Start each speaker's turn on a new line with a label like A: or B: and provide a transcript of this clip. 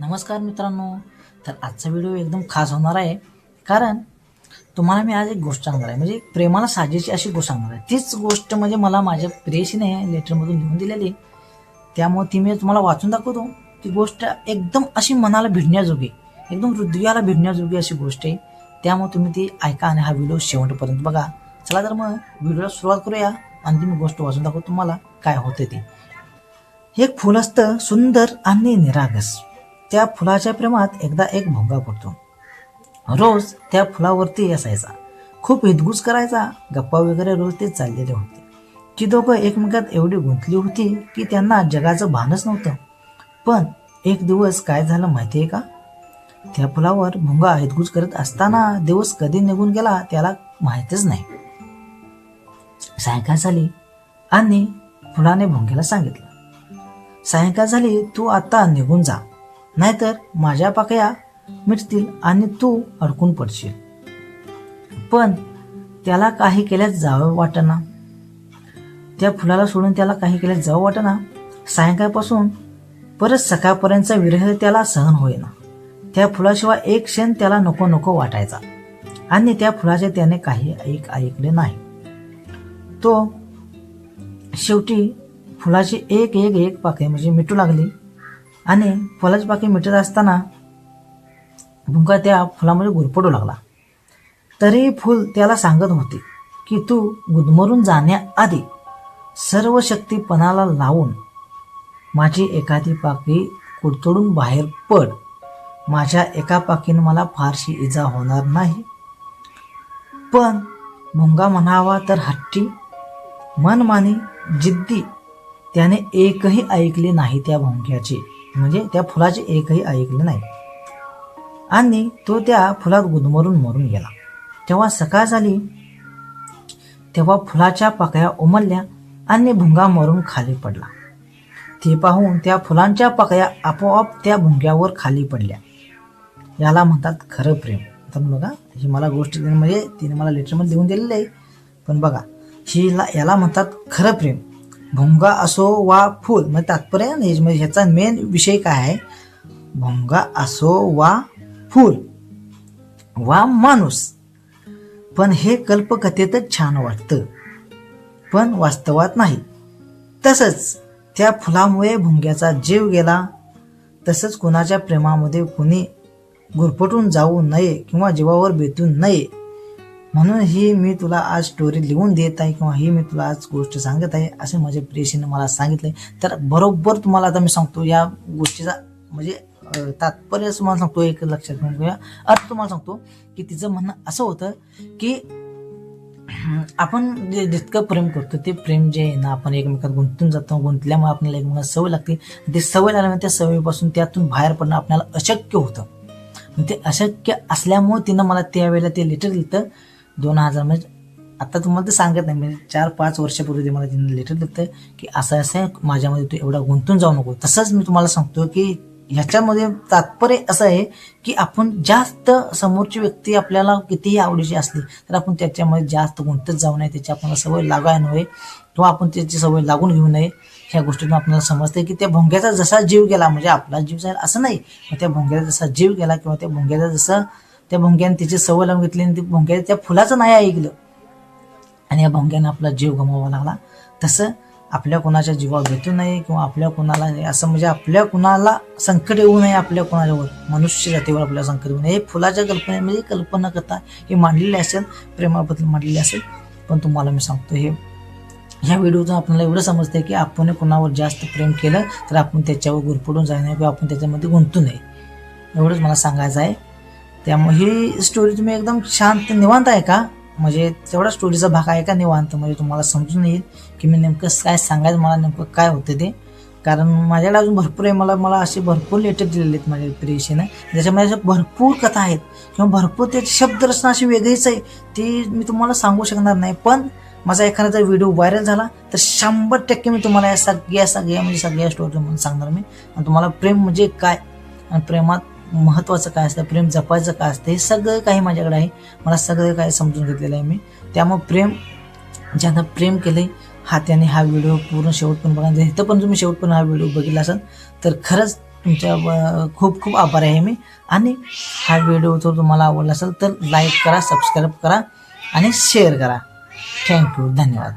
A: नमस्कार मित्रांनो. तर आजचा व्हिडिओ एकदम खास होणार आहे. कारण तुम्हाला मी आज एक गोष्ट सांगणार आहे. म्हणजे प्रेमाला साजेची अशी गोष्ट सांगणार आहे. तीच गोष्ट म्हणजे मला माझ्या प्रेयसीने लेटरमधून लिहून दिलेली त्यामुळे ती मी तुम्हाला वाचून दाखवतो. ती गोष्ट एकदम अशी मनाला भिडण्याजोगी एकदम हृदयाला भिडण्याजोगी अशी गोष्ट आहे. त्यामुळे तुम्ही ती ऐका आणि हा व्हिडिओ शेवटपर्यंत बघा. चला तर मग व्हिडिओला सुरुवात करूया. आणि ती मी गोष्ट वाचून दाखवतो तुम्हाला काय होते ती. एक फुल असतं सुंदर आणि निरागस. त्या फुलाच्या प्रेमात एकदा एक भोंगा पडतो. रोज त्या फुलावरती असायचा. खूप हितगुज करायचा गप्पा वगैरे रोज ते चाललेले होते. ती दोघं एकमेकात एवढी गुंतली होती की त्यांना जगाचं भानच नव्हतं. पण एक दिवस काय झालं माहिती आहे का? त्या फुलावर भुंगा हितगुज करत असताना दिवस कधी निघून गेला त्याला माहीतच नाही. सायंकाळ झाली आणि फुलाने भुंग्याला सांगितलं. सायंकाळ झाली तू आता निघून जा. नाहीतर माझ्या पाकया मिटतील आणि तू अडकून पडशील. पण त्याला काही केल्यास जावं वाटना. त्या फुलाला सोडून त्याला काही केल्यास जावं वाटना. सायंकाळपासून परत सकाळपर्यंतचा विरह त्याला सहन होईना. त्या फुलाशिवाय एक क्षण त्याला नको नको वाटायचा. आणि त्या फुलाचे त्याने काही ऐक ऐकले नाही. तो शेवटी फुलाची एक एक एक पाकळी म्हणजे मिटू लागली. आणि फुलाची पाकळी मिटत असताना भुंगा त्या फुलामध्ये गुरपडू लागला. तरीही फुल त्याला सांगत होते की तू गुदमरून जाण्याआधी सर्व शक्ती पणाला लावून माझी एखादी पाकी कुडतोडून बाहेर पड. माझ्या एका पाकीनं मला फारशी इजा होणार नाही. पण भुंगा म्हणावा तर हट्टी मनमानी जिद्दी त्याने एकही ऐकले नाही त्या भोंग्याचे. म्हणजे त्या फुलाचे एकही ऐकले नाही. आणि तो त्या फुलात गुदमरून मरून गेला. तेव्हा सकाळ झाली. तेव्हा फुलाच्या पाकळ्या उमलल्या आणि भुंगा मरून खाली पडला. ते पाहून त्या फुलांच्या पाकळ्या आपोआप त्या भुंग्यावर खाली पडल्या. याला म्हणतात खरं प्रेम. तर बघा ही मला गोष्ट म्हणजे तिने मला लेटरमध्ये देऊन दिलेली आहे. पण बघा ही याला म्हणतात खरं प्रेम. भोंगा असो वा फूल म्हणजे तात्पर्य नाही. म्हणजे ह्याचा मेन विषय काय आहे? भोंगा असो वा फूल वा माणूस. पण हे कल्पकथेतच छान वाटतं. पण वास्तवात नाही. तसंच त्या फुलामुळे भुंग्याचा जीव गेला. तसंच कुणाच्या प्रेमामध्ये कुणी गुरफटून जाऊ नये किंवा जीवावर बेतू नये म्हणून ही मी तुला आज स्टोरी लिहून देत आहे किंवा ही मी तुला आज गोष्ट सांगत आहे असे माझ्या प्रेयसीने मला सांगितले तर बरोबर तुम्हाला आता मी सांगतो या गोष्टीचा म्हणजे तात्पर्य तुम्हाला सांगतो एक लक्षात घेऊन घेऊया. अर्थ तुम्हाला सांगतो की तिचं म्हणणं असं होतं की आपण जे जितकं प्रेम करतो ते प्रेम जे आहे ना आपण एकमेकात गुंतून जातो गुंतल्यामुळे आपल्याला एकमेकांना सवय लागते. ते सवय लागल्यामुळे त्या सवयीपासून त्यातून बाहेर पडणं आपल्याला अशक्य होतं. ते अशक्य असल्यामुळे तिनं मला त्यावेळेला ते लेटर दिलं दोन हजार म्हणजे आता तुम्हाला ते सांगत नाही म्हणजे चार पाच वर्षापूर्वी ते मला तिने लेटर लिहितं की असं असं आहे, माझ्यामध्ये तू एवढा गुंतून जाऊ नको. तसंच मी तुम्हाला सांगतो की ह्याच्यामध्ये तात्पर्य असं आहे की आपण जास्त समोरची व्यक्ती आपल्याला कितीही आवडीची असली तर आपण त्याच्यामध्ये जास्त गुंतत जाऊ नये त्याची आपल्याला सवय लागाय नव्हे किंवा आपण त्याची सवय लागून घेऊ नये. ह्या गोष्टीतून आपल्याला समजते की त्या भोंग्याचा जसा जीव गेला म्हणजे आपला जीव जाईल असं नाही त्या भोंग्याचा जसा जीव गेला किंवा त्या भोंग्याचा जसं त्या भोंग्याने तिची सवय लावून घेतली आणि ती भोंग्या त्या फुलाचं नाही ऐकलं. आणि या भोंग्याने आपला जीव गमवावा लागला. तसं आपल्या कोणाच्या जीवावर भेटू नये किंवा आपल्या कोणाला असं म्हणजे आपल्या कुणाला संकट येऊ नये आपल्या कोणाच्यावर मनुष्य जातीवर आपल्याला संकट येऊ नये. हे फुलाच्या कल्पनेमध्ये म्हणजे कल्पना कथा ही मांडलेली असेल प्रेमाबद्दल मांडलेली असेल. पण तुम्हाला मी सांगतो हे ह्या व्हिडिओतून आपल्याला एवढं समजतं की आपण कुणावर जास्त प्रेम केलं तर आपण त्याच्यावर गुरपडून जाऊ नये किंवा आपण त्याच्यामध्ये गुंतू नये. एवढंच मला सांगायचं आहे. त्यामुळे ही स्टोरी तुम्ही एकदम शांत निवांत आहे का? म्हणजे तेवढा स्टोरीचा भाग आहे का निवांत? म्हणजे तुम्हाला समजून येईल की मी नेमकं काय सांगायचं मला नेमकं काय होतं ते. कारण माझ्याकडे अजून भरपूर आहे मला मला असे भरपूर लेटर दिलेले आहेत माझ्या प्रियशीनं. ज्याच्यामध्ये अशा भरपूर कथा आहेत. किंवा भरपूर त्याची शब्दरचना अशी वेगळीच आहे ती मी तुम्हाला सांगू शकणार नाही. पण माझा एखादा जर व्हिडिओ व्हायरल झाला तर शंभर टक्के मी तुम्हाला या सगळ्या सगळ्या म्हणजे सगळ्या स्टोरी म्हणून सांगणार मी. आणि तुम्हाला प्रेम म्हणजे काय? आणि प्रेमात महत्त्वाचं काय असतं? प्रेम जपायचं काय असतं? हे सगळं काही माझ्याकडे आहे. मला सगळं काय समजून घेतलेलं आहे मी. त्यामुळे प्रेम ज्यांना प्रेम केलंय हा त्याने हा व्हिडिओ पूर्ण शेवटपर्यंत बघा. इथं पण तुम्ही शेवटपर्यंत हा व्हिडिओ बघितला असाल तर खरंच तुमच्या खूप खूप आभारी आहे मी. आणि हा व्हिडिओ जर तुम्हाला आवडला असेल तर लाईक करा सबस्क्राईब करा आणि शेअर करा. थँक्यू धन्यवाद.